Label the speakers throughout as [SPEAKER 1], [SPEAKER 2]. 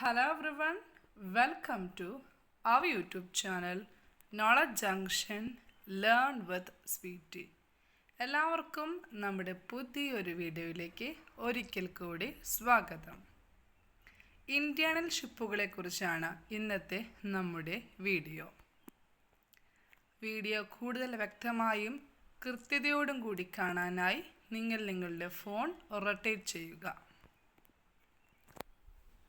[SPEAKER 1] Hello everyone, welcome to our YouTube channel Knowledge junction learn with Sweetie. എല്ലാവർക്കും നമ്മുടെ പുതിയൊരു വീഡിയോയിലേക്ക് ഒരിക്കൽ കൂടി സ്വാഗതം. ഇന്ത്യണൽ ഷിപ്പുകളെക്കുറിച്ചാണ് ഇന്നത്തെ നമ്മുടെ വീഡിയോ. വീഡിയോ കൂടുതൽ വ്യക്തമായും കൃത്യതയോടും കൂടി കാണാനായി നിങ്ങൾ നിങ്ങളുടെ ഫോൺ റൊട്ടേറ്റ് ചെയ്യുക.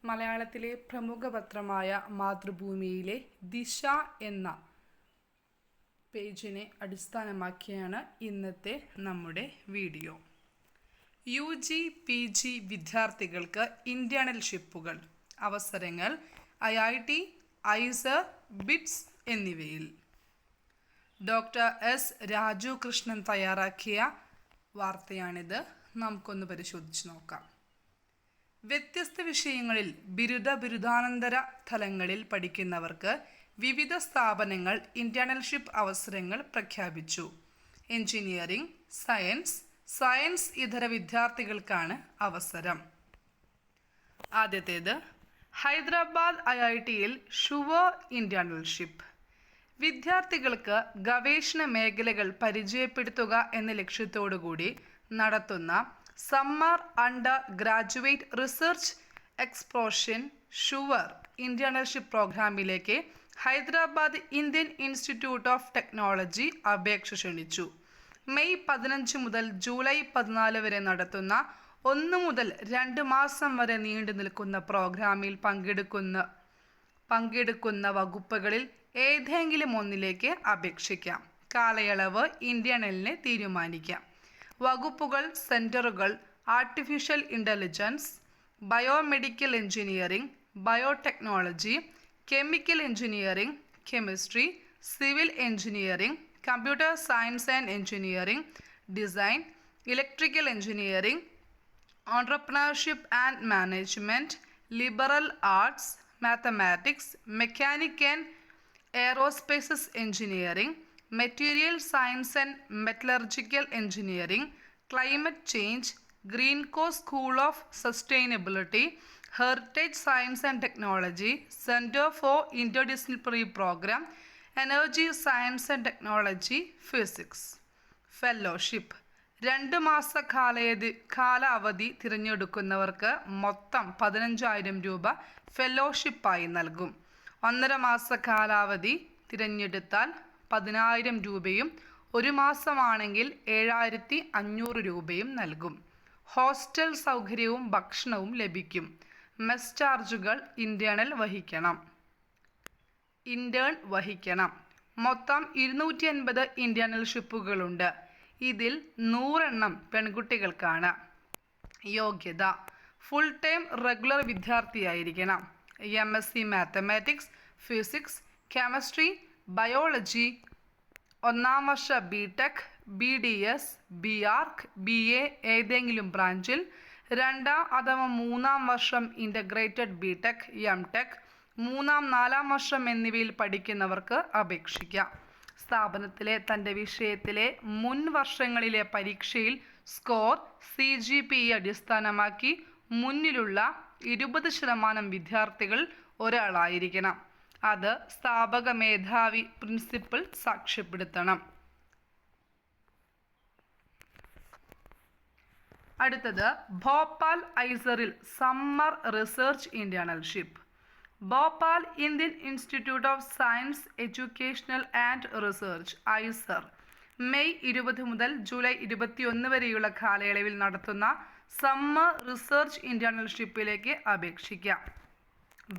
[SPEAKER 1] മലയാളത്തിലെ പ്രമുഖ പത്രമായ മാതൃഭൂമിയിലെ ദിശ എന്ന പേജിനെ അടിസ്ഥാനമാക്കിയാണ് ഇന്നത്തെ നമ്മുടെ video. U G P G വിദ്യാർത്ഥികൾക്ക് ഇന്റേണൽഷിപ്പുകൾ അവസരങ്ങൾ I I T IISER BITS എന്നിവയിൽ. ഡോക്ടർ എസ് രാജു കൃഷ്ണൻ തയ്യാറാക്കിയ വാർത്തയാണിത്. നമുക്കൊന്ന് പരിശോധിച്ച് നോക്കാം. വ്യത്യസ്ത വിഷയങ്ങളിൽ ബിരുദ ബിരുദാനന്തര തലങ്ങളിൽ പഠിക്കുന്നവർക്ക് വിവിധ സ്ഥാപനങ്ങൾ ഇന്റേണൽഷിപ്പ് അവസരങ്ങൾ പ്രഖ്യാപിച്ചു. എഞ്ചിനീയറിംഗ് സയൻസ് സയൻസ് ഇതര വിദ്യാർത്ഥികൾക്കാണ് അവസരം. ആദ്യത്തേത് ഹൈദരാബാദ് ഐ ഐ ടിയിൽ ഷുവ ഇന്റേണൽഷിപ്പ്. വിദ്യാർത്ഥികൾക്ക് ഗവേഷണ മേഖലകൾ പരിചയപ്പെടുത്തുക എന്ന ലക്ഷ്യത്തോടുകൂടി നടത്തുന്ന summer undergraduate research exploration sure internship പ്രോഗ്രാമിലേക്ക് Hyderabad Indian institute of technology അപേക്ഷ ക്ഷണിച്ചു. മെയ് പതിനഞ്ച് മുതൽ ജൂലൈ പതിനാല് വരെ നടത്തുന്ന ഒന്ന് മുതൽ രണ്ട് മാസം വരെ നീണ്ടു നിൽക്കുന്ന പ്രോഗ്രാമിൽ പങ്കെടുക്കുന്ന പങ്കെടുക്കുന്ന വകുപ്പുകളിൽ ഏതെങ്കിലും ഒന്നിലേക്ക് അപേക്ഷിക്കാം. കാലയളവ് ഇന്ത്യണലിനെ തീരുമാനിക്കാം. വകുപ്പുകൾ സെന്ററുകൾ artificial intelligence biomedical engineering biotechnology chemical engineering chemistry civil engineering computer science and engineering design electrical engineering entrepreneurship and management liberal arts mathematics mechanic and aerospaces engineering material science and metallurgical engineering climate change Greenko school of sustainability heritage science and technology centre for interdisciplinary programme energy science and technology physics fellowship രണ്ട് മാസ കാലയതി കാലാവധി തിരഞ്ഞെടുക്കുന്നവർക്ക് മൊത്തം പതിനഞ്ചായിരം രൂപ ഫെല്ലോഷിപ്പായി നൽകും. ഒന്നര മാസ കാലാവധി തിരഞ്ഞെടുത്താൽ പതിനായിരം രൂപയും ഒരു മാസമാണെങ്കിൽ ഏഴായിരത്തി അഞ്ഞൂറ് രൂപയും നൽകും. ഹോസ്റ്റൽ സൗകര്യവും ഭക്ഷണവും ലഭിക്കും. മെസ് ചാർജുകൾ ഇന്റേണൽ വഹിക്കണം. ഇന്റേൺ വഹിക്കണം. മൊത്തം ഇരുന്നൂറ്റി അൻപത് ഇന്റേണൽഷിപ്പുകളുണ്ട് ഇതിൽ നൂറെണ്ണം പെൺകുട്ടികൾക്കാണ്. യോഗ്യത. Full time regular വിദ്യാർത്ഥിയായിരിക്കണം. M S C mathematics physics chemistry biology ഒന്നാം വർഷ B tech B D S B arch B A ഏതെങ്കിലും ബ്രാഞ്ചിൽ രണ്ടാം അഥവാ മൂന്നാം വർഷം integrated B tech M tech മൂന്നാം നാലാം വർഷം എന്നിവയിൽ പഠിക്കുന്നവർക്ക് അപേക്ഷിക്കാം. സ്ഥാപനത്തിലെ തന്റെ വിഷയത്തിലെ മുൻ വർഷങ്ങളിലെ പരീക്ഷയിൽ score C G P A അടിസ്ഥാനമാക്കി മുന്നിലുള്ള ഇരുപത് ശതമാനം വിദ്യാർത്ഥികൾ ഒരാളായിരിക്കണം. അത് സ്ഥാപക മേധാവി പ്രിൻസിപ്പൽ സാക്ഷ്യപ്പെടുത്തണം. അടുത്തത് Bhopal ഐസറിൽ summer research internship. Bhopal Indian institute of science educational and research IISER. May ഇരുപത് മുതൽ ജൂലൈ ഇരുപത്തിയൊന്ന് വരെയുള്ള കാലയളവിൽ നടത്തുന്ന സമ്മർ റിസർച്ച് ഇന്റേണൽഷിപ്പിലേക്ക് അപേക്ഷിക്കാം.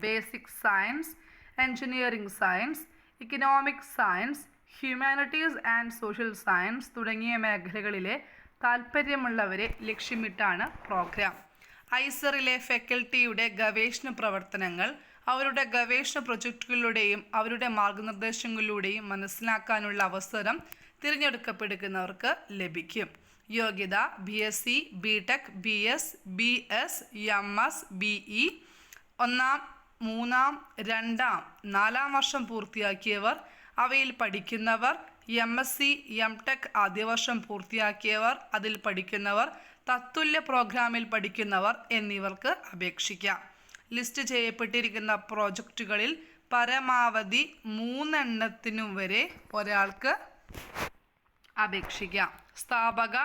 [SPEAKER 1] Basic science engineering science economic science humanities and social science തുടങ്ങിയ മേഖലകളിലെ താൽപ്പര്യമുള്ളവരെ ലക്ഷ്യമിട്ടാണ് പ്രോഗ്രാം. ഐസറിലെ ഫാക്കൽറ്റിയുടെ ഗവേഷണ പ്രവർത്തനങ്ങൾ അവരുടെ ഗവേഷണ പ്രൊജക്റ്റുകളിലൂടെയും അവരുടെ മാർഗനിർദ്ദേശങ്ങളിലൂടെയും മനസ്സിലാക്കാനുള്ള അവസരം തിരഞ്ഞെടുക്കപ്പെടുന്നവർക്ക് ലഭിക്കും. യോഗ്യത B S C B tech B S B S M S B E ഒന്നാം മൂന്നാം രണ്ടാം നാലാം വർഷം പൂർത്തിയാക്കിയവർ അവയിൽ പഠിക്കുന്നവർ M S C M tech ആദ്യ വർഷം പൂർത്തിയാക്കിയവർ അതിൽ പഠിക്കുന്നവർ തത്തുല്യ പ്രോഗ്രാമിൽ പഠിക്കുന്നവർ എന്നിവർക്ക് അപേക്ഷിക്കാം. ലിസ്റ്റ് ചെയ്യപ്പെട്ടിരിക്കുന്ന പ്രോജക്റ്റുകളിൽ പരമാവധി മൂന്നെണ്ണത്തിനും വരെ ഒരാൾക്ക് അപേക്ഷിക്കാം. സ്ഥാപക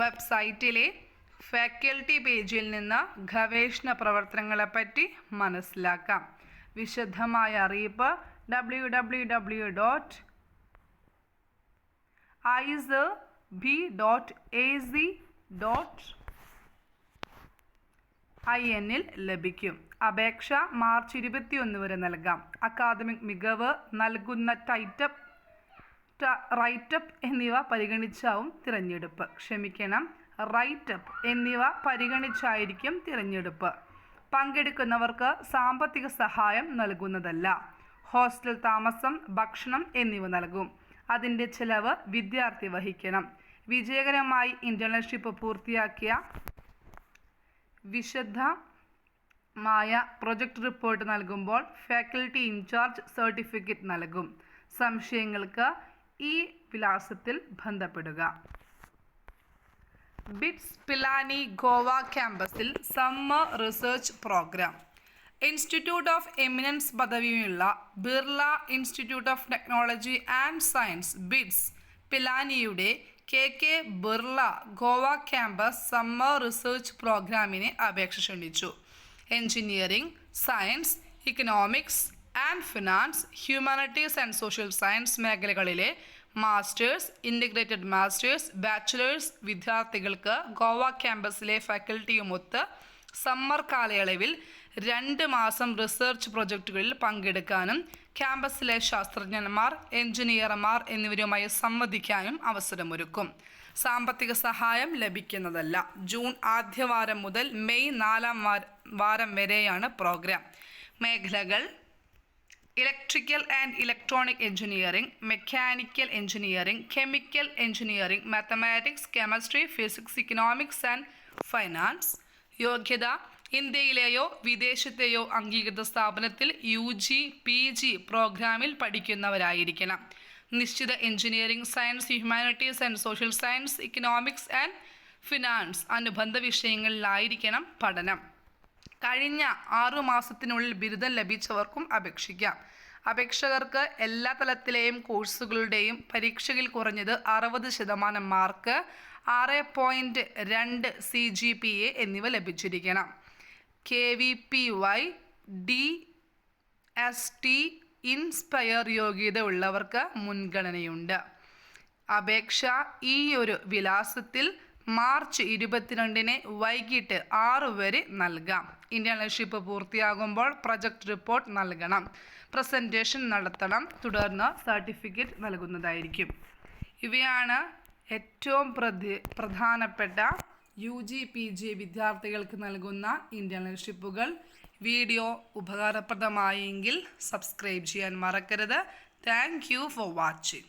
[SPEAKER 1] വെബ്സൈറ്റിലെ ഫാക്കൽറ്റി പേജിൽ നിന്ന് ഗവേഷണ പ്രവർത്തനങ്ങളെപ്പറ്റി മനസ്സിലാക്കാം. വിശദമായ അറിയിപ്പ് W W W dot IISER B dot A C dot I എന്നിൽ ലഭിക്കും. അപേക്ഷ മാർച്ച് ഇരുപത്തിയൊന്ന് വരെ നൽകാം. അക്കാദമിക് മികവ് നൽകുന്ന ടൈറ്റപ്പ് റൈറ്റപ്പ് എന്നിവ പരിഗണിച്ചാവും തിരഞ്ഞെടുപ്പ്. ക്ഷമിക്കണം. റൈറ്റപ്പ് എന്നിവ പരിഗണിച്ചായിരിക്കും തിരഞ്ഞെടുപ്പ്. പങ്കെടുക്കുന്നവർക്ക് സാമ്പത്തിക സഹായം നൽകുന്നതല്ല. ഹോസ്റ്റൽ താമസം ഭക്ഷണം എന്നിവ നൽകും. അതിന്റെ ചിലവ് വിദ്യാർത്ഥി വഹിക്കണം. വിജയകരമായി ഇന്റേൺഷിപ്പ് പൂർത്തിയാക്കിയ വിശദമായ പ്രൊജക്ട് റിപ്പോർട്ട് നൽകുമ്പോൾ ഫാക്കൽറ്റി ഇൻചാർജ് സർട്ടിഫിക്കറ്റ് നൽകും. സംശയങ്ങൾക്ക് ഈ വിലാസത്തിൽ ബന്ധപ്പെടുക. ബിറ്റ്സ് പിലാനി ഗോവ ക്യാമ്പസിൽ summer research programme. Institute of eminence പദവിയുള്ള Birla institute of technology and science BITS പിലാനിയുടെ K K Birla Goa campus summer research പ്രോഗ്രാമിന് അപേക്ഷ ക്ഷണിച്ചു. Engineering science economics and finance humanities and social science മേഖലകളിലെ മാസ്റ്റേഴ്സ് ഇന്റഗ്രേറ്റഡ് മാസ്റ്റേഴ്സ് ബാച്ചിലേഴ്സ് വിദ്യാർത്ഥികൾക്ക് Goa ക്യാമ്പസിലെ ഫാക്കൽറ്റിയുമൊത്ത് summer കാലയളവിൽ രണ്ട് മാസം research പ്രൊജക്റ്റുകളിൽ പങ്കെടുക്കാനും ക്യാമ്പസിലെ ശാസ്ത്രജ്ഞന്മാർ എഞ്ചിനീയർമാർ എന്നിവരുമായി സംവദിക്കാനും അവസരമൊരുക്കും. സാമ്പത്തിക സഹായം ലഭിക്കുന്നതല്ല. ജൂൺ ആദ്യവാരം മുതൽ മെയ് നാലാം വാരം വരെയാണ് പ്രോഗ്രാം. മേഖലകൾ electrical and electronic engineering mechanical engineering chemical engineering mathematics chemistry physics economics and finance യോഗ്യത ഇന്ത്യയിലെയോ വിദേശത്തെയോ അംഗീകൃത സ്ഥാപനത്തിൽ യു ജി പി ജി പ്രോഗ്രാമിൽ പഠിക്കുന്നവരായിരിക്കണം. നിശ്ചിത engineering science humanities and social science economics and finance അനുബന്ധ വിഷയങ്ങളിലായിരിക്കണം പഠനം. കഴിഞ്ഞ ആറു മാസത്തിനുള്ളിൽ ബിരുദം ലഭിച്ചവർക്കും അപേക്ഷിക്കാം. അപേക്ഷകർക്ക് എല്ലാ തലത്തിലെയും കോഴ്സുകളുടെയും പരീക്ഷയിൽ കുറഞ്ഞത് അറുപത് ശതമാനം മാർക്ക് ആറ് പോയിന്റ് രണ്ട് സി ജി പി എ എന്നിവ ലഭിച്ചിരിക്കണം. K V P Y D S T inspire യോഗ്യത ഉള്ളവർക്ക് മുൻഗണനയുണ്ട്. അപേക്ഷ ഈ ഒരു വിലാസത്തിൽ മാർച്ച് ഇരുപത്തിരണ്ടിന് വൈകിട്ട് ആറ് വരെ നൽകാം. ഇന്റേൺഷിപ്പ് പൂർത്തിയാകുമ്പോൾ പ്രൊജക്ട് റിപ്പോർട്ട് നൽകണം. പ്രസന്റേഷൻ നടത്തണം. തുടർന്ന് സർട്ടിഫിക്കറ്റ് നൽകുന്നതായിരിക്കും. ഇവയാണ് ഏറ്റവും പ്രതി പ്രധാനപ്പെട്ട യു ജി പി ജി വിദ്യാർത്ഥികൾക്ക് നൽകുന്ന ഇന്റേൺഷിപ്പുകൾ വീഡിയോ ഉപകാരപ്രദമായെങ്കിൽ സബ്സ്ക്രൈബ് ചെയ്യാൻ മറക്കരുത്. Thank you for watching.